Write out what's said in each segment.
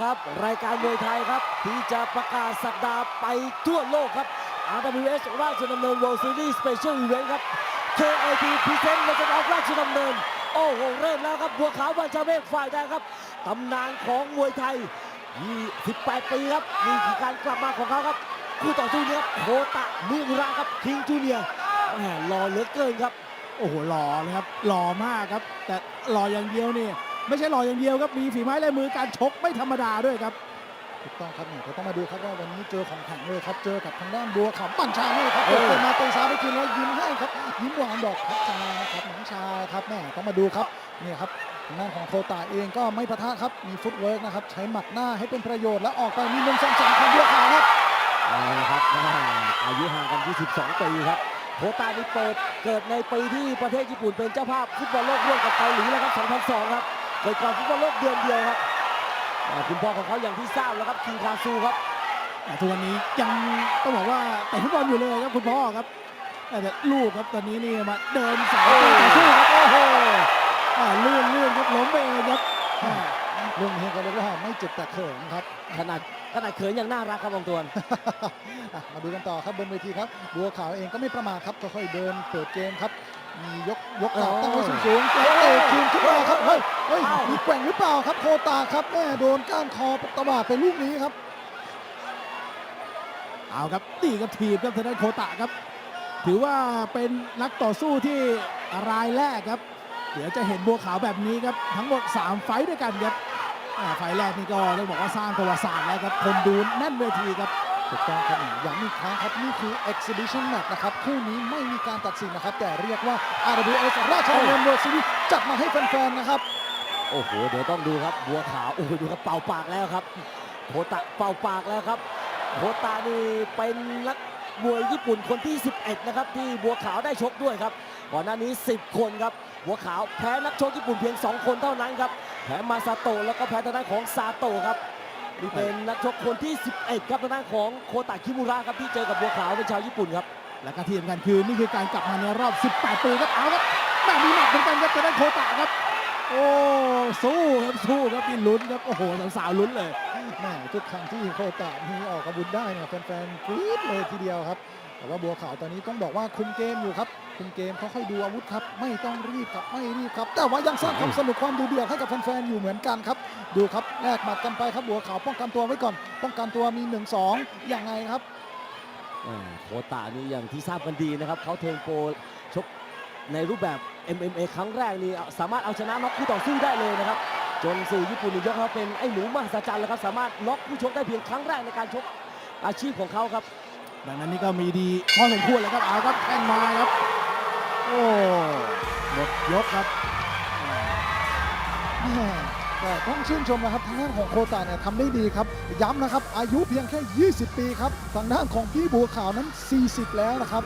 ครับ รายการมวยไทยครับ ที่จะประกาศสักดาห์ไปทั่วโลกครับ RWS ราชดำเนิน World Series Special Event ครับ KAT Present ในจังหวัดราชดำเนิน โอ้โห เริ่มแล้วครับ บัวขาวบัญชาเมฆฝ่ายแดงครับตำนานของมวยไทย 28 ปีครับนี่คือการกลับมาของเขาครับ คู่ต่อสู้นี้ครับโคตะมิระครับคิงจูเนียร์หมรอเหลือเกินครับ โอ้โหหล่อเลยครับหล่อมากครับ แต่หล่ออย่างเดียวนี่ ไม่ใช่หล่ออย่างเดียวครับมีฝีไม้ลายมือการชกไม่ธรรมดาด้วยครับถูกต้องครับเนี่ยเราต้องมาดูครับว่าวันนี้เจอของแข็งเลยครับ เจอกับทางด้านบัวขำปั่นชาเลยครับเออเปิดมาเตะซ้ายไปคืนแล้วยิ้มให้ครับ ยิ้มหวานบอกพักชาครับน้องชายครับแม่ต้องมาดูครับเนี่ยครับทางด้านของโคตาเองก็ไม่ปะทะครับมีฟุตเวิร์กนะครับใช้หมัดหน้าให้เป็นประโยชน์แล้วออกไปมีหนึ่งสองสามของบัวขาวครับเอาละครับแม่อายุห่างกัน 22 ปีครับโคตานี่เปิดเกิดในปีที่ประเทศญี่ปุ่นเป็นเจ้าภาพฟุตบอลโลกร่วมกับเกาหลีแล้วครับ 2002 ครับ เกิดก่อนฟุตบอลโลกเดือนเดียวครับอ่าคุณพ่อของเขาอย่างที่ทราบแล้วครับคิงคาซูครับแต่ทุกวันนี้ยังต้องบอกว่าเตะฟุตบอลอยู่เลยครับคุณพ่อครับแต่ลูกครับตอนนี้นี่มาเดินสายโอ้ต่อสู้ครับโอ้โหโหอ่าลื่นลื่นครับล้มไปเองครับอ่าเรื่องนี้ก็เรียกว่าไม่เจ็บแต่เขินครับขนาดขนาดเขินยังน่ารักครับบางตัวนอะมาดูกันต่อครับบนเวทีครับบัวขาวเองก็ไม่ประมาทครับค่อยๆเดินเปิดเกมครับ มียกยกขาตั้งไว้สูงๆแล้วเตะคืนขึ้นมาครับเฮ้ยเฮ้ยมีแกว่งหรือเปล่าครับโคตาครับแม่โดนก้านคอตะบาดไปลูกนี้ครับ เอาครับตีกับทีบครับทางด้านโคตะครับ ถือว่าเป็นนักต่อสู้ที่รายแรกครับ เดี๋ยวจะเห็นบัวขาวแบบนี้ครับ ทั้งหมด 3 ไฟต์ด้วยกันครับอ่าไฟล์แรกนี่ก็ต้องบอกว่าสร้างประวัติศาสตร์แล้วครับคนดูแน่นเวทีครับ ถูกต้องครับย้ำอีกครั้งครับ นี่คือ exhibition match นะครับ คู่นี้ไม่มีการตัดสินนะครับ แต่เรียกว่า RWS ราชดำเนินเวอร์ซีรีส์จัดมาให้แฟนๆ นะครับ โอ้โห เดี๋ยวต้องดูครับ บัวขาวโอ้โหดูครับเป่าปากแล้วครับโคตะเป่าปากแล้วครับโคตะนี่เป็นนักมวยญี่ปุ่นคนที่ 11 นะครับ ที่บัวขาวได้ชกด้วยครับ ก่อนหน้านี้ 10 คนครับ บัวขาวแพ้นักชกญี่ปุ่นเพียง 2 คนเท่านั้นครับ แพ้มาซาโตะแล้วก็แพ้ทางด้านของซาโตะครับ นี่เป็นนักชกคนที่ 11 ครับทางด้านของโคตะคิมุระครับที่เจอกับบัวขาวเป็นชาวญี่ปุ่นครับ และก็ที่สำคัญคือนี่คือการกลับมาในรอบ 18 ปีครับเอาครับแม่มีหมัดเหมือนกันครับทางด้านโคตะครับ โอ้สู้ครับสู้ครับนี่ลุ้นครับโอ้โหสาวๆลุ้นเลยแม่ทุกครั้งที่โคตะมีออกอาวุธได้เนี่ยแฟนๆกรี๊ดเลยทีเดียวครับแต่ว่าบัวขาวตอนนี้ต้องบอกว่าคุมเกมอยู่ครับ คุมเกมค่อยๆดูอาวุธครับ ไม่ต้องรีบครับไม่รีบครับ แต่ว่ายังสร้างความสนุกความดูเดือดให้กับแฟนๆอยู่เหมือนกันครับ ดูครับแลกหมัดกันไปครับบัวขาวป้องกันตัวไว้ก่อน ป้องกันตัวมี 1-2ยังไงครับอ่าโคตานี่อย่างที่ทราบกันดีนะครับเขาเทิร์นโปรชกในรูปแบบ MMA ครั้งแรกนี่สามารถเอาชนะน็อกคู่ต่อสู้ได้เลยนะครับ จนสื่อญี่ปุ่นนี่ยกเขาเป็นไอ้หนูมหัศจรรย์แล้วครับสามารถล็อกผู้ชกได้เพียงครั้งแรกในการชกอาชีพของเขาครับ ดังนั้นนี่ก็มีดีพอสมควรเลยครับเอาครับแข้งมาครับ โอ้หมดยกครับแม่แต่ต้องชื่นชมนะครับทางด้านของโคตาเนี่ยทำได้ดีครับ ย้ำนะครับ อายุเพียงแค่ 20 ปีครับทางด้านของพี่บัวขาวนั้น 40 แล้วนะครับ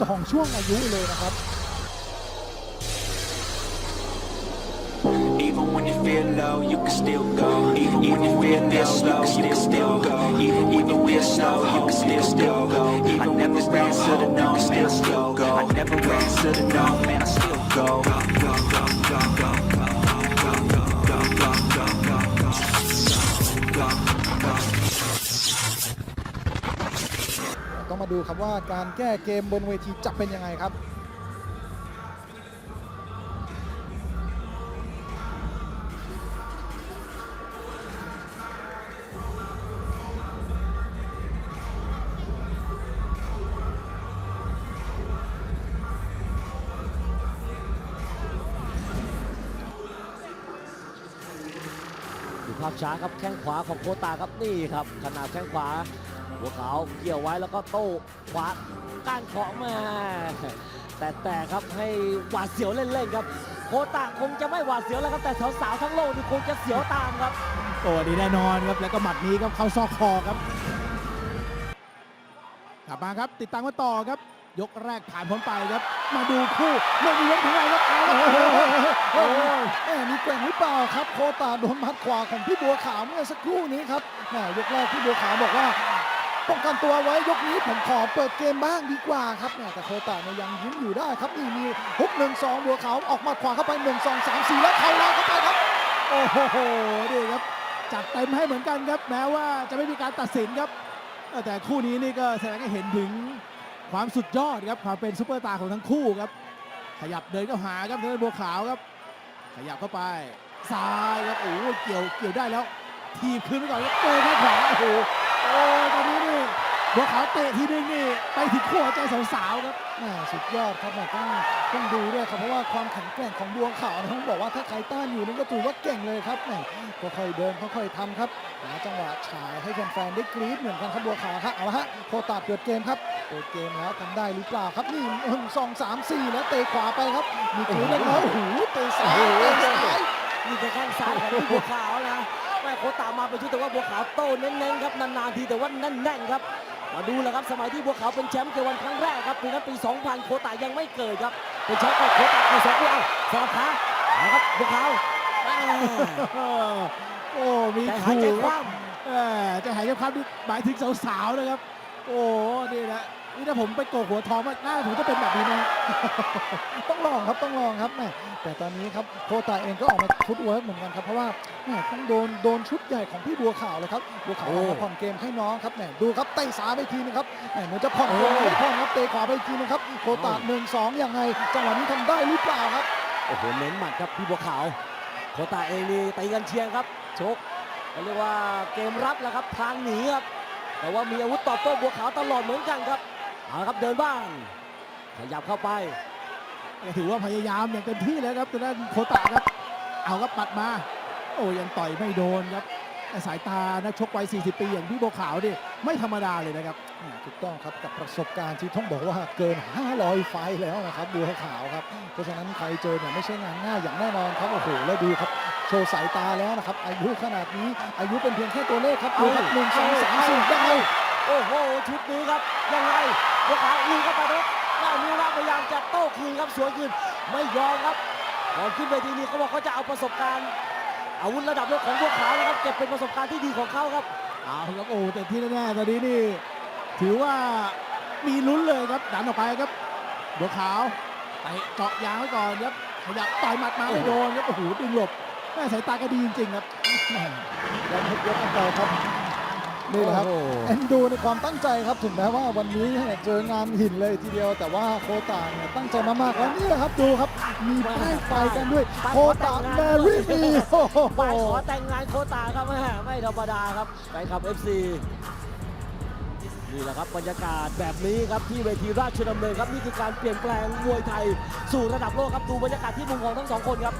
สองช่วงอายุเลยนะครับ Even when you feel low, you can still go. Even when you feel this low, you can still go. Even when snow, you can still still go. I never ran to the no, man, I still go. I never ran to the no, man, I still go. ต้องมาดูครับว่าการแก้เกมบนเวทีจะเป็นยังไงครับ ภาพช้าครับแข้งขวาของโคตาครับนี่ครับขนาดแข้งขวา หัวขาวเกี่ยวไว้แล้วก็โต้ขวาก้านของมาแต่แต่ครับให้หวาดเสียวเล่นๆครับ โคตาคงจะไม่หวาดเสียวแล้วครับแต่สาวๆทั้งโลกนี่คงจะเสียวตามครับตัวนี้แน่นอนครับแล้วก็หมัดนี้ครับเข้าซอกคอครับกลับมาครับติดตามกันต่อครับ ยกแรกผ่านพ้นไปครับ มาดูคู่เรื่องนี้ยกถึงไหนครับเอาครับโอ้โหโอ้โหแหมมีแกว่งหรือเปล่าครับโคตาโดนมัดขวาของพี่บัวขาวเมื่อสักครู่นี้ครับแหมยกแรกพี่บัวขาวบอกว่าป้องกันตัวไว้ยกนี้ผมขอเปิดเกมบ้างดีกว่าครับแหมแต่โคตาเนี่ยยังยิ้มอยู่ได้ครับนี่มีฮุกหนึ่งสองบัวขาวออกมัดขวาเข้าไปหนึ่งสองสามสี่แล้วเข่าลอยเข้าไปครับ โอ้โหนี่ครับจัดเต็มให้เหมือนกันครับ แม้ว่าจะไม่มีการตัดสินครับ แต่คู่นี้นี่ก็แสดงให้เห็นถึง ความสุดยอดครับความเป็นซุปเปอร์ตาร์ของทั้งคู่ครับ ขยับเดินเข้าหาครับทางด้านบัวขาวครับ ขยับเข้าไปซ้ายครับโอ้โหเกี่ยวเกี่ยวได้แล้ว ทีบคืนไปก่อนแล้วเตะขวาโอ้โหโอ้ตอนนี้นี่บัวขาวเตะทีนึงนี่ไปถึงขั้วใจสาวๆครับแม่สุดยอดครับแม่ต้า ต้องดูด้วยครับเพราะว่าความแข็งแกร่งของบัวขาวนะต้องบอกว่าถ้าใครต้านอยู่นี่ก็ถือว่าเก่งเลยครับแม่ค่อยๆเดินค่อยๆทำครับหาจังหวะฉายให้แฟนๆได้กรี๊ดเหมือนกันครับบัวขาวครับเอาละฮะโคตาเปิดเกมครับเปิดเกมแล้วทำได้หรือเปล่าครับนี่หนึ่งสองสามสี่แล้วเตะขวาไปครับมีกรี๊ดเล็กน้อยโอ้โหเตะซ้ายเตะซ้ายนี่คือแข้งซ้ายของบัวขาวนะแม่โคตามาเป็นชุดแต่ว่าบัวขาวโต้เน้นๆครับนานๆทีแต่ว่าแน่นๆครับ มาดูแหละครับสมัยที่บัวขาวเป็นแชมป์เกวันครั้งแรกครับปีนั้นปี 2000 โคตายังไม่เกิดครับ เป็นแชมป์กับโคตาในสองคู่เอาสลับขาเอาครับบัวขาวแม่โอ้มีใจหายขู่ใจคครัว่บเออใจหายใจคว่ำนี่หมายถึงสาวๆนะครับ โอ้นี่แหละ นี่ถ้าผมไปโกกหัวทองมาหน้าผมจะเป็นแบบนี้นะ ต้องลองครับต้องลองครับแม่แต่ตอนนี้ครับโคตาเองก็ออกมาชุดเวิร์กเหมือนกันครับเพราะว่าแม่ต้องโดนโดนชุดใหญ่ของพี่บัวขาวเลยครับบัวขาวออกมาผ่อนเกมให้น้องครับแม่ดูครับเตะซ้ายไปทีนึงครับแม่เหมือนจะผ่อนเกมไม่ผ่อนครับเตะขวาไปอีกทีนึงครับโคตาหนึ่งสองยังไงจังหวะนี้ทำได้หรือเปล่าครับโอ้โหเน้นหมัดครับพี่บัวขาวโคตาเองนี่ตีกันเชียงครับชกเขาเรียกว่าเกมรับแหละครับทางหนีครับแต่ว่ามีอาวุธตอบโต้บัวขาวตลอดเหมือนกันครับ เอาละครับเดินบ้าง ขยับเข้าไปก็ถือว่าพยายามอย่างเต็มที่แล้วครับทางด้านโคตะครับ เอาครับปัดมา โอ้ยังต่อยไม่โดนครับแต่สายตานักชกวัย 40 ปีอย่างพี่บัวขาวนี่ไม่ธรรมดาเลยนะครับอ่าถูกต้องครับกับประสบการณ์ที่ต้องบอกว่าเกิน 500 ไฟล์แล้วนะครับบัวขาวครับ เพราะฉะนั้นใครเจอเนี่ยไม่ใช่งานง่ายอย่างแน่นอนครับโอ้โหแล้วดูครับ โชว์สายตาแล้วนะครับ อายุขนาดนี้อายุเป็นเพียงแค่ตัวเลขครับดูครับหนึ่งสองสามสี่ได้ โอ้โหชุดนี้ครับยังไงบัวขาวลุยเข้าไปครับหน้ามิวระพยายามจะโต้คืนครับสวนคืนไม่ยอมครับก่อนขึ้นเวทีนี้เขาบอกเขาจะเอาประสบการณ์อาวุธระดับโลกของบัวขาวนะครับเก็บเป็นประสบการณ์ที่ดีของเขาครับเอาครับโอ้แต่ที่แน่ๆตอนนี้นี่ ถือว่ามีลุ้นเลยครับดันออกไปครับบัวขาวไปเจาะยางไว้ก่อนครับขยับต่อยหมัดมาไม่โดนครับโอ้โหดึงหลบแม่สายตาก็ดีจริงๆครับยังทุบยกกันไปครับ นี่แหละครับโอ้โห เอ็นดูในความตั้งใจครับถึงแม้ว่าวันนี้เนี่ยเจองานหินเลยทีเดียว แต่ว่าโคตาเนี่ยตั้งใจมากๆแล้วนี่แหละครับดูครับ มีป้ายไฟกันด้วยโคตาแมรี่มีโอ้โห ไปขอแต่งงานโคตาครับแม่ไม่ธรรมดาครับแฟนคลับ FC นี่แหละครับบรรยากาศแบบนี้ครับที่เวทีราชดำเนินครับนี่คือการเปลี่ยนแปลงมวยไทยสู่ระดับโลกครับดูบรรยากาศที่มุมของทั้งสองคนครับ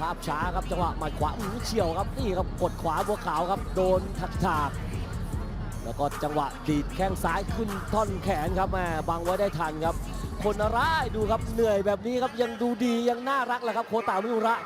ภาพช้าครับจังหวะหมัดขวาเฉียวครับนี่ครับกดขวาบัวขาวครับโดนถักถากแล้วก็จังหวะดีดแข้งซ้ายขึ้นท่อนแขนครับแม่บังไว้ได้ทันครับ คนร้ายดูครับเหนื่อยแบบนี้ครับยังดูดียังน่ารักแหละครับโคตามิอุระ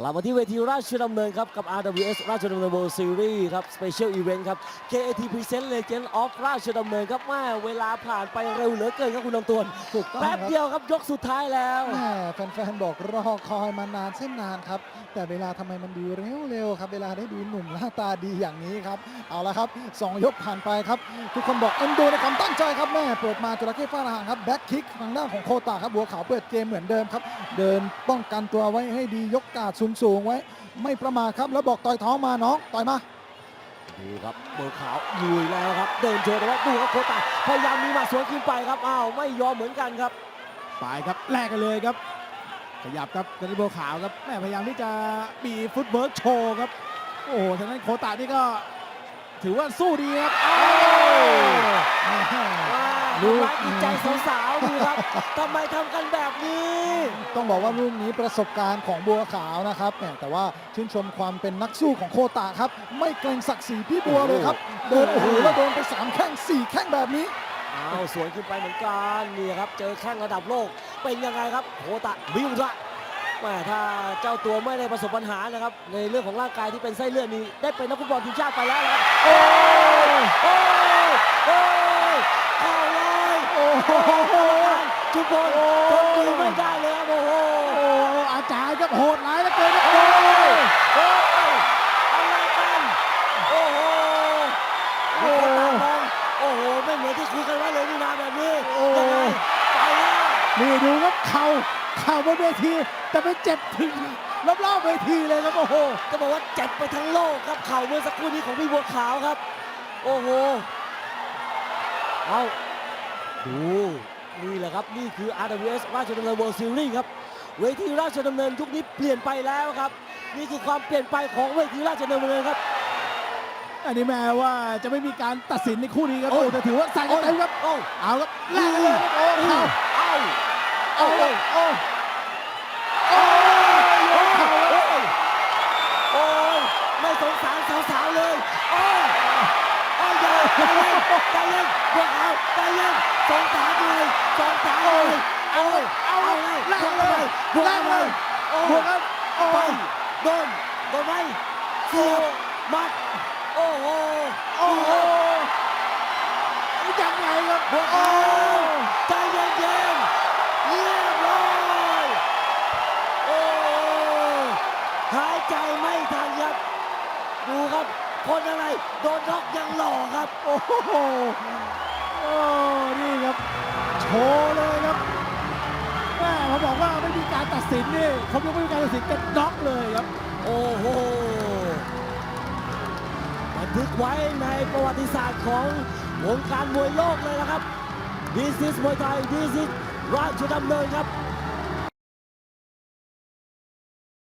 กลับมาที่เวทีราชดำเนินครับ กับ RWS ราชดำเนิน World Series ครับ Special Event ครับ KAT Present Legend of ราชดำเนินครับแม่เวลาผ่านไปเร็วเหลือเกินครับคุณลำตวนถูกต้องแป๊บครับเดียวครับยกสุดท้ายแล้วแม่แฟนๆบอกรอคอยมานานเส้นนานครับ แต่เวลาทำไมมันดูเร็วๆครับ เวลาได้ดูหนุ่มหน้าตาดีอย่างนี้ครับ เอาละครับสองยกผ่านไปครับ ทุกคนบอกเอ็นดูในความตั้งใจครับแม่เปิดมาจระเข้ฟาดหางครับแบ็คคิกทางด้านของโคตาครับบัวขาวเปิดเกมเหมือนเดิมครับ เดินป้องกันตัวไว้ให้ดียกกาดสูงๆไว้ ไม่ประมาทครับ แล้วบอกต่อยท้องมาน้องต่อยมาดูครับเบอร์ขาวลุยแล้วครับ เดินโชว์แต่ว่าดูครับโคตาพยายามมีหมัดสวนขึ้นไปครับอ้าวไม่ยอมเหมือนกันครับไปครับแลกกันเลยครับ ขยับครับกระดิบขาวครับแม่พยายามที่จะมีฟุตเบิร์กโชว์ครับ โอ้โหทางนั้นโคตานี่ก็ถือว่าสู้ดีครับอ้าวว้าลูวกรักจิตใจสาวๆดูครับทำไมทำกันแบบนี้ ต้องบอกว่าลูกนี้ประสบการณ์ของบัวขาวนะครับแหมแต่ว่าชื่นชมความเป็นนักสู้ของโคตาครับ ไม่เกรงศักดิ์ศรีพี่บัวเลยครับ เดินโอ้โหแล้วโดนไปสามแข้งสี่แข้งแบบนี้ เอาสวนขึ้นไปเหมือนกันนี่ครับ เจอแข้งระดับโลกเป็นยังไงครับโคตะวิวระแหม่ถ้าเจ้าตัวไม่ได้ประสบปัญหานะครับ ในเรื่องของร่างกายที่เป็นไส้เลือดนี้ ได้เป็นนักฟุตบอลทีมชาติไปแล้วนะครับโอ้ยโอ้ยโอ้ยเข้าเลยโอ้โหจุบอลทนดูไม่ได้เลยับโหดหลายแล้วเกินโอ้ยโอ้ยอะไรกันโอ้โหโอ้โหโอ้โหไม่เหมือนที่คุยกันไว้เลยนี่นาแบบนี้โอ้โห ยังไงไปแล้วนี่ดูครับเข่าเข่าบนเวทีแต่ไปเจ็บถึงรอบๆเวทีเลยครับโอ้โห จะบอกว่าเจ็บไปทั้งโลกครับเข่าเมื่อสักครู่นี้ของพี่บัวขาวครับ โอ้โหเอาดูนี่แหละครับนี่คือ RWS ราชดำเนิน World Series ครับ เวทีราชดำเนินยุคนี้เปลี่ยนไปแล้วครับ นี่คือความเปลี่ยนไปของเวทีราชดำเนินครับ อันนี้แม้ว่าจะไม่มีการตัดสินในคู่นี้ครับโอ้โอ้แต่ถือว่าใส่กันเต็มครับโอ้เอาครับแลกกันเลยครับโอ้เข่าเอาโอ้เอาโอ้โอ้โอ้ยกเข่าครับโอ้ยโอ้ยไม่สงสารสาวๆเลยโอ้ยโอ้ยอย่าใจเย็นใจเย็นบัวขาวใจเย็นสงสารเลยสงสารเลย โอ้ยเอาเอาเลเลยยแลกเลยบวกแลกเลเลยยโอ้บวกครับโอ้ไปโดนโดนไหมเสียบมัดโอ้โหโอ้โหยังไงครับบัวโอ้ขาวใจเย็นๆเรียบร้อยโอ้หายใจไม่ทันครับดูครับคนอะไรโดนน็อกยังหล่อครับ โอ้โหโอ้นี่ครับโชว์เลย ว่าไม่มีการตัดสินนี่เขายังไม่มีการตัดสินกันน็อกเลยครับ โอ้โหบันทึกไว้ในประวัติศาสตร์ของวงการมวยโลกเลยนะครับ This is มวยไทย This is ราชดำเนินครับ